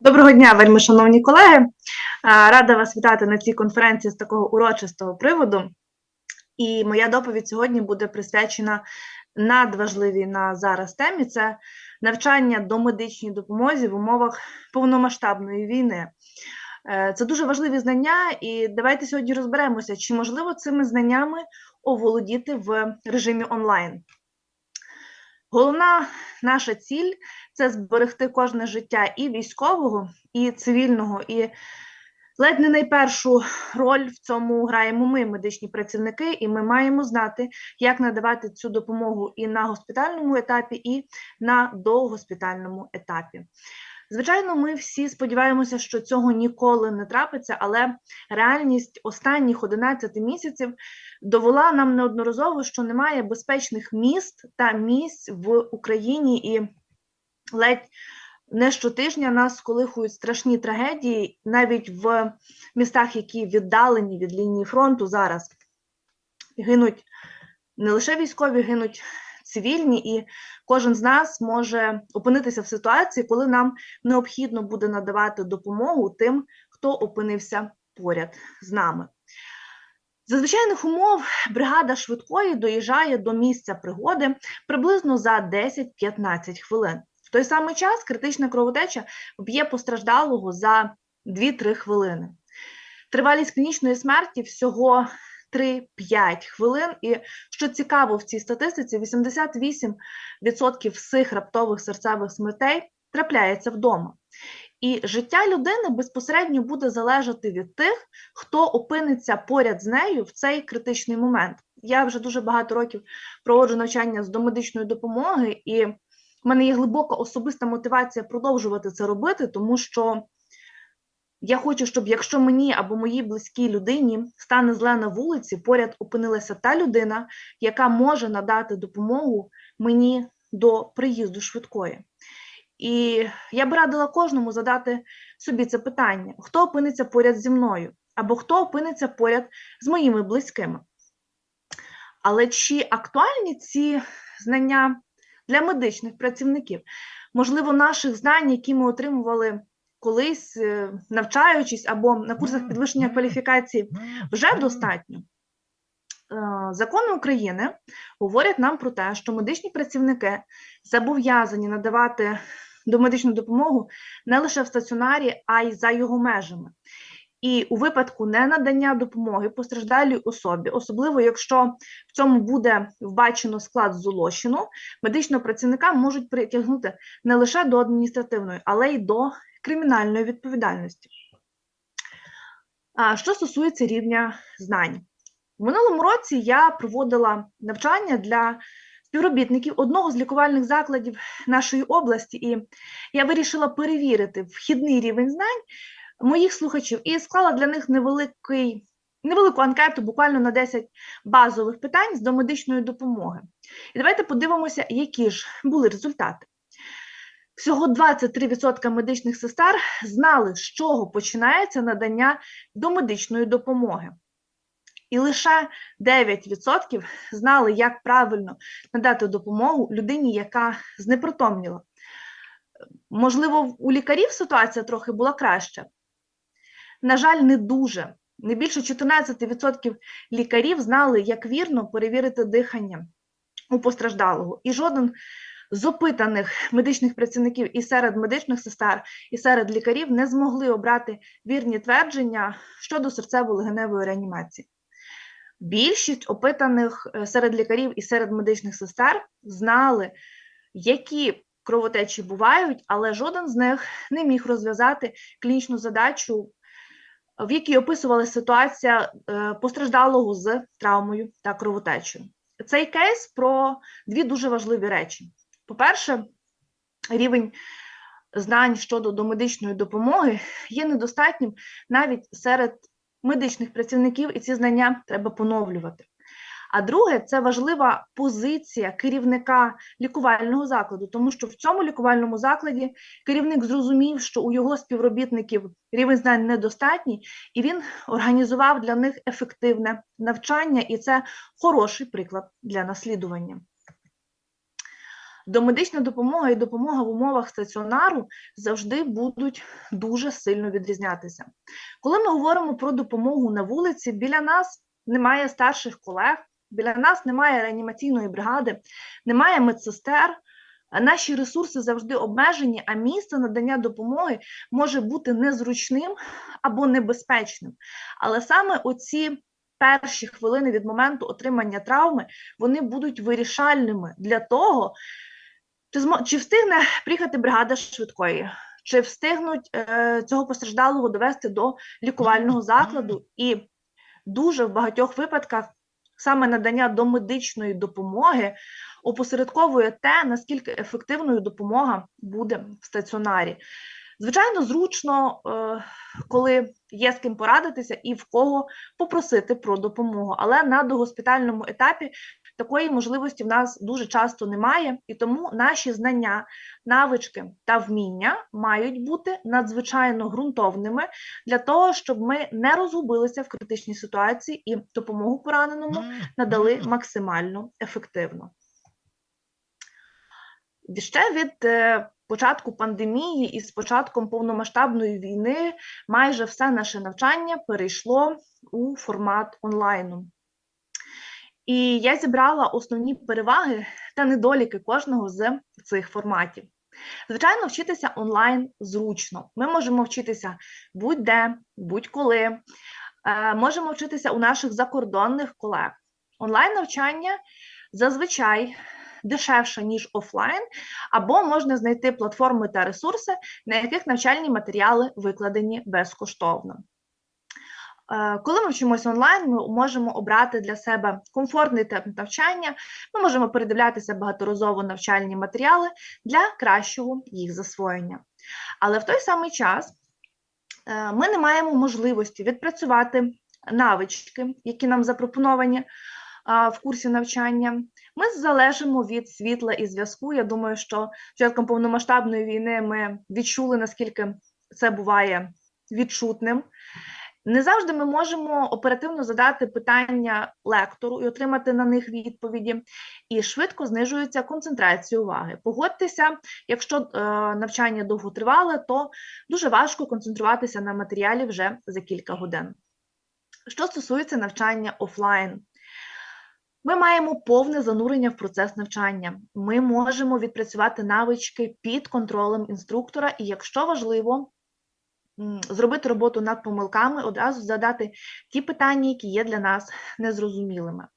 Доброго дня, вельми шановні колеги. Рада вас вітати на цій конференції з такого урочистого приводу. І моя доповідь сьогодні буде присвячена надважливій на зараз темі: це навчання до медичній допомозі в умовах повномасштабної війни. Е, Це дуже важливі знання, і давайте сьогодні розберемося, чи можливо цими знаннями оволодіти в режимі онлайн. Головна наша ціль це зберегти кожне життя і військового, і цивільного, і ледь не найпершу роль в цьому граємо ми, медичні працівники, і ми маємо знати, як надавати цю допомогу і на госпітальному етапі, і на догоспітальному етапі. Звичайно, ми всі сподіваємося, що цього ніколи не трапиться, але реальність останніх 11 місяців довела нам неодноразово, що немає безпечних міст та місць в Україні і ледь не щотижня нас сколихують страшні трагедії, навіть в містах, які віддалені від лінії фронту зараз. Гинуть не лише військові, гинуть цивільні, і кожен з нас може опинитися в ситуації, коли нам необхідно буде надавати допомогу тим, хто опинився поряд з нами. За звичайних умов бригада швидкої доїжджає до місця пригоди приблизно за 10-15 хвилин. В той самий час критична кровотеча б'є постраждалого за 2-3 хвилини. Тривалість клінічної смерті всього 3-5 хвилин. І що цікаво в цій статистиці, 88% всіх раптових серцевих смертей трапляється вдома. І життя людини безпосередньо буде залежати від тих, хто опиниться поряд з нею в цей критичний момент. Я вже дуже багато років проводжу навчання з домедичної допомоги, і в мене є глибока особиста мотивація продовжувати це робити, тому що я хочу, щоб якщо мені або моїй близькій людині стане зле на вулиці, поряд опинилася та людина, яка може надати допомогу мені до приїзду швидкої. І я би радила кожному задати собі це питання: хто опиниться поряд зі мною, або хто опиниться поряд з моїми близькими. Але чи актуальні ці знання для медичних працівників? Можливо, наших знань, які ми отримували колись, е, навчаючись або на курсах підвищення кваліфікації, вже достатньо. Е, Закони України говорять нам про те, що медичні працівники зобов'язані надавати домедичну допомогу не лише в стаціонарі, а й за його межами. І у випадку ненадання допомоги постраждалій особі, особливо якщо в цьому буде вбачено склад злочину, медичного працівника можуть притягнути не лише до адміністративної, але й до кримінальної відповідальності. Що стосується рівня знань, в минулому році я проводила навчання для співробітників одного з лікувальних закладів нашої області, і я вирішила перевірити вхідний рівень знань моїх слухачів і склала для них невеликий, невелику анкету, буквально на 10 базових питань з домедичної допомоги. І давайте подивимося, які ж були результати. Всього 23% медичних сестер знали, з чого починається надання домедичної допомоги. І лише 9% знали, як правильно надати допомогу людині, яка знепритомніла. Можливо, у лікарів ситуація трохи була краща. На жаль, не дуже. Не більше 14% лікарів знали, як вірно перевірити дихання у постраждалого. І жоден з опитаних медичних працівників і серед медичних сестер, і серед лікарів не змогли обрати вірні твердження щодо серцево-легеневої реанімації. Більшість опитаних е, серед лікарів і серед медичних сестер знали, які кровотечі бувають, але жоден з них не міг розв'язати клінічну задачу, в якій описували ситуація е, постраждалого з травмою та кровотечею. Цей кейс про дві дуже важливі речі. По-перше, рівень знань щодо домедичної допомоги є недостатнім навіть серед медичних працівників, і ці знання треба поновлювати. А друге, це важлива позиція керівника лікувального закладу, тому що в цьому лікувальному закладі керівник зрозумів, що у його співробітників рівень знань недостатній, і він організував для них ефективне навчання, і це хороший приклад для наслідування. Домедична допомога і допомога в умовах стаціонару завжди будуть дуже сильно відрізнятися. Коли ми говоримо про допомогу на вулиці, біля нас немає старших колег, біля нас немає реанімаційної бригади, немає медсестер. Наші ресурси завжди обмежені, а місце надання допомоги може бути незручним або небезпечним. Але саме оці перші хвилини від моменту отримання травми вони будуть вирішальними для того, чи, чи встигне приїхати бригада швидкої, чи встигнуть е, цього постраждалого довести до лікувального закладу, і дуже в багатьох випадках саме надання домедичної допомоги опосередковує те, наскільки ефективною допомога буде в стаціонарі. Звичайно, зручно, е, коли є з ким порадитися і в кого попросити про допомогу, але на догоспітальному етапі такої можливості в нас дуже часто немає, і тому наші знання, навички та вміння мають бути надзвичайно ґрунтовними для того, щоб ми не розгубилися в критичній ситуації і допомогу пораненому надали максимально ефективно. Ще від е, початку пандемії і з початком повномасштабної війни майже все наше навчання перейшло у формат онлайну. І я зібрала основні переваги та недоліки кожного з цих форматів. Звичайно, вчитися онлайн зручно. Ми можемо вчитися будь-де, будь-коли, е, можемо вчитися у наших закордонних колег. Онлайн навчання зазвичай дешевше, ніж офлайн, або можна знайти платформи та ресурси, на яких навчальні матеріали викладені безкоштовно. Е, коли ми вчимося онлайн, ми можемо обрати для себе комфортний темп навчання, ми можемо передивлятися багаторазово навчальні матеріали для кращого їх засвоєння. Але в той самий час е, ми не маємо можливості відпрацювати навички, які нам запропоновані в курсі навчання. Ми залежимо від світла і зв'язку. Я думаю, що початком повномасштабної війни ми відчули, наскільки це буває відчутним. Не завжди ми можемо оперативно задати питання лектору і отримати на них відповіді, і швидко знижується концентрація уваги. Погодьтеся, якщо е, навчання довго тривале, то дуже важко концентруватися на матеріалі вже за кілька годин. Що стосується навчання офлайн, ми маємо повне занурення в процес навчання. Ми можемо відпрацювати навички під контролем інструктора, і якщо важливо, зробити роботу над помилками, одразу задати ті питання, які є для нас незрозумілими.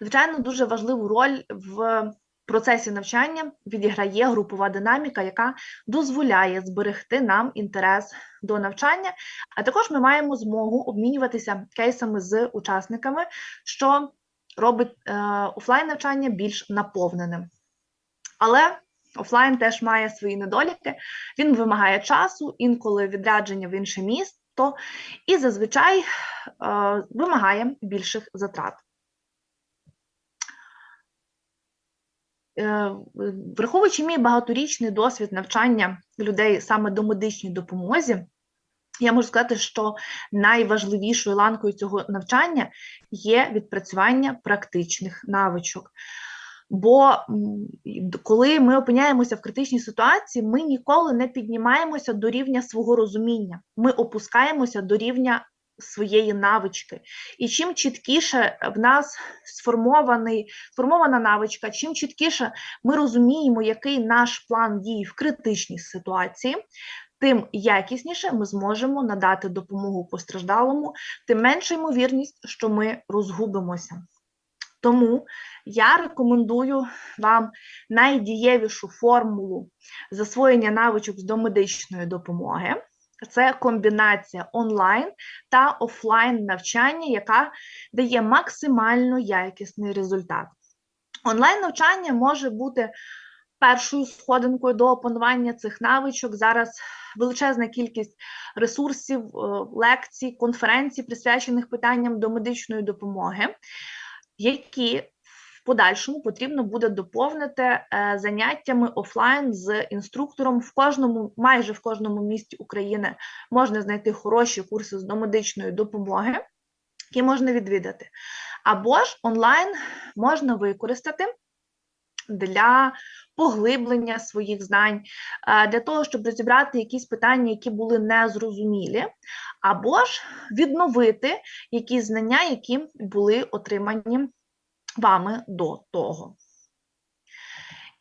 Звичайно, дуже важливу роль в процесі навчання відіграє групова динаміка, яка дозволяє зберегти нам інтерес до навчання, а також ми маємо змогу обмінюватися кейсами з учасниками, що робить е, офлайн навчання більш наповненим. Але офлайн теж має свої недоліки, він вимагає часу, інколи відрядження в інше місто, і зазвичай е, вимагає більших затрат. Е, враховуючи мій багаторічний досвід навчання людей саме до медичній допомозі, я можу сказати, що найважливішою ланкою цього навчання є відпрацювання практичних навичок. Бо коли ми опиняємося в критичній ситуації, ми ніколи не піднімаємося до рівня свого розуміння, ми опускаємося до рівня своєї навички. І чим чіткіше в нас сформований, сформована навичка, чим чіткіше ми розуміємо, який наш план дій в критичній ситуації, тим якісніше ми зможемо надати допомогу постраждалому, тим менша ймовірність, що ми розгубимося. Тому я рекомендую вам найдієвішу формулу засвоєння навичок з домедичної допомоги. Це комбінація онлайн та офлайн навчання, яка дає максимально якісний результат. Онлайн навчання може бути першою сходинкою до опанування цих навичок. Зараз величезна кількість ресурсів, е, лекцій, конференцій, присвячених питанням до медичної допомоги, які в подальшому потрібно буде доповнити е, заняттями офлайн з інструктором в кожному, майже в кожному місті України можна знайти хороші курси з домедичної допомоги, які можна відвідати. Або ж онлайн можна використати для поглиблення своїх знань, е, для того, щоб розібрати якісь питання, які були незрозумілі, або ж відновити якісь знання, які були отримані вами до того.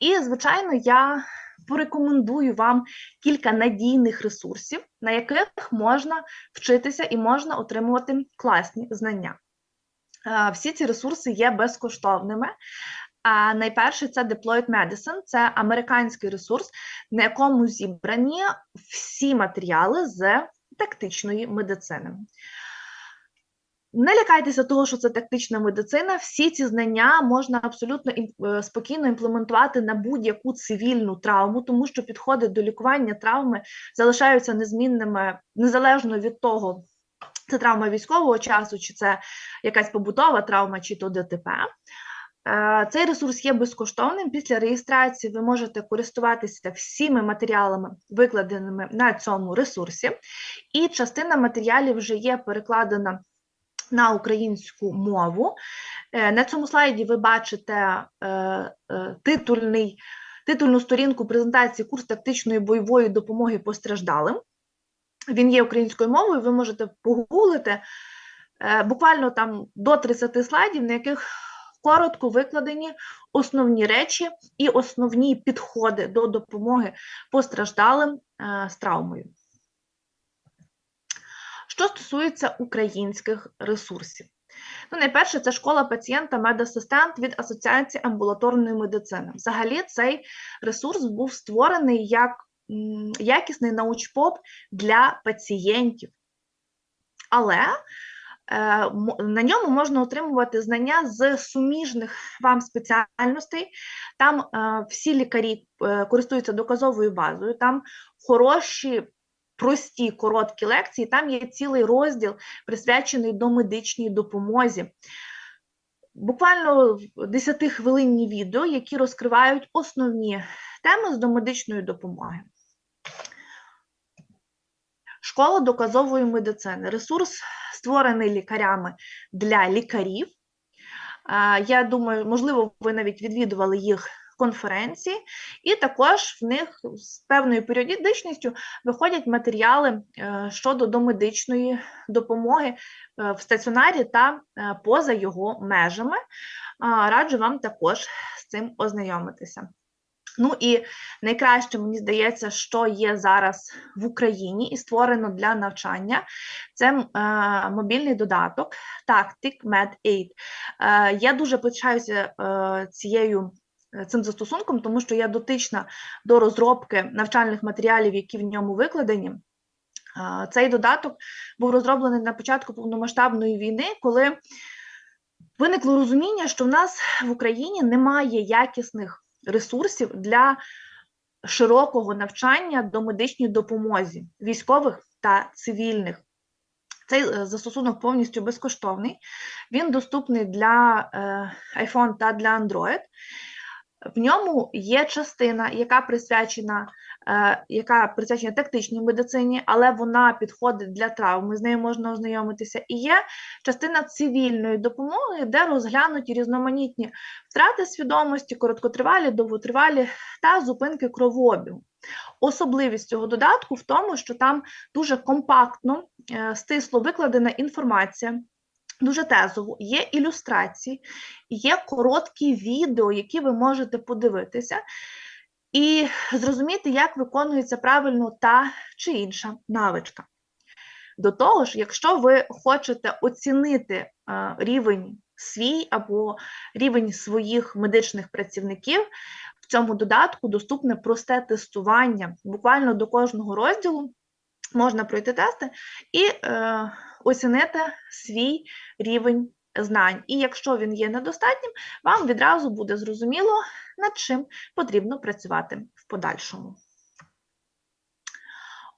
І, звичайно, я порекомендую вам кілька надійних ресурсів, на яких можна вчитися і можна отримувати класні знання. Е, всі ці ресурси є безкоштовними. А найперше це Deployed Medicine, це американський ресурс, на якому зібрані всі матеріали з тактичної медицини. Не лякайтеся того, що це тактична медицина. Всі ці знання можна абсолютно е, спокійно імплементувати на будь-яку цивільну травму, тому що підходи до лікування травми залишаються незмінними незалежно від того, це травма військового часу, чи це якась побутова травма, чи то ДТП. Е, цей ресурс є безкоштовним. Після реєстрації ви можете користуватися всіми матеріалами, викладеними на цьому ресурсі, і частина матеріалів вже є перекладена на українську мову. Е, на цьому слайді ви бачите е, титульний, титульну сторінку презентації курс тактичної бойової допомоги постраждалим. Він є українською мовою, ви можете погуглити буквально там до 30 слайдів, на яких коротко викладені основні речі і основні підходи до допомоги постраждалим е, з травмою. Що стосується українських ресурсів, ну, найперше, це школа пацієнта медасистент від Асоціації амбулаторної медицини. Взагалі, цей ресурс був створений як якісний научпоп для пацієнтів. Але на ньому можна отримувати знання з суміжних вам спеціальностей. Там е, всі лікарі е, користуються доказовою базою, там хороші. Прості короткі лекції, там є цілий розділ, присвячений до медичній допомозі. Буквально 10-хвилинні відео, які розкривають основні теми з домедичної допомоги. Школа доказової медицини. Ресурс створений лікарями для лікарів. Я думаю, можливо, ви навіть відвідували їх конференції, і також в них з певною періодичністю виходять матеріали е, щодо домедичної допомоги е, в стаціонарі та е, поза його межами. Раджу вам також з цим ознайомитися. Ну і найкраще, мені здається, що є зараз в Україні і створено для навчання, це е, мобільний додаток Tactic Med8. Е, Я дуже пишаюся е, цією. Е, цим застосунком, тому що я дотична до розробки навчальних матеріалів, які в ньому викладені. Е, цей додаток був розроблений на початку повномасштабної війни, коли виникло розуміння, що в нас в Україні немає якісних ресурсів для широкого навчання до медичній допомозі військових та цивільних. Цей е, застосунок повністю безкоштовний, він доступний для е, iPhone та для Android. В ньому є частина, яка присвячена яка присвячена тактичній медицині, але вона підходить для травми, з нею можна ознайомитися. І є частина цивільної допомоги, де розглянуті різноманітні втрати свідомості, короткотривалі, довготривалі та зупинки кровообігу. Особливість цього додатку в тому, що там дуже компактно, е, стисло викладена інформація дуже тезово, є ілюстрації, є короткі відео, які ви можете подивитися, і зрозуміти, як виконується правильно та чи інша навичка. До того ж, якщо ви хочете оцінити рівень свій або рівень своїх медичних працівників, в цьому додатку доступне просте тестування. Буквально до кожного розділу можна пройти тести і е, оцінити свій рівень знань. І якщо він є недостатнім, вам відразу буде зрозуміло, над чим потрібно працювати в подальшому.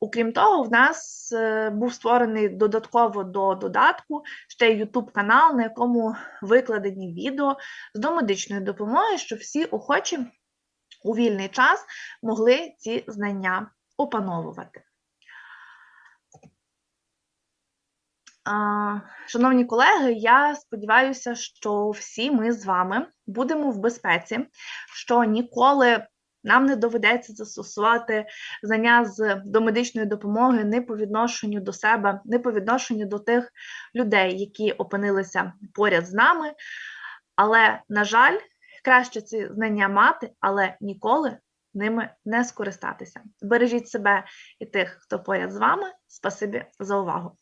Окрім того, в нас е, був створений додатково до додатку ще YouTube канал, на якому викладені відео з домедичної допомоги, щоб всі охочі у вільний час могли ці знання опановувати. Шановні колеги, я сподіваюся, що всі ми з вами будемо в безпеці, що ніколи нам не доведеться застосувати знання з домедичної допомоги не по відношенню до себе, не по відношенню до тих людей, які опинилися поряд з нами. Але, на жаль, краще ці знання мати, але ніколи ними не скористатися. Бережіть себе і тих, хто поряд з вами. Спасибі за увагу.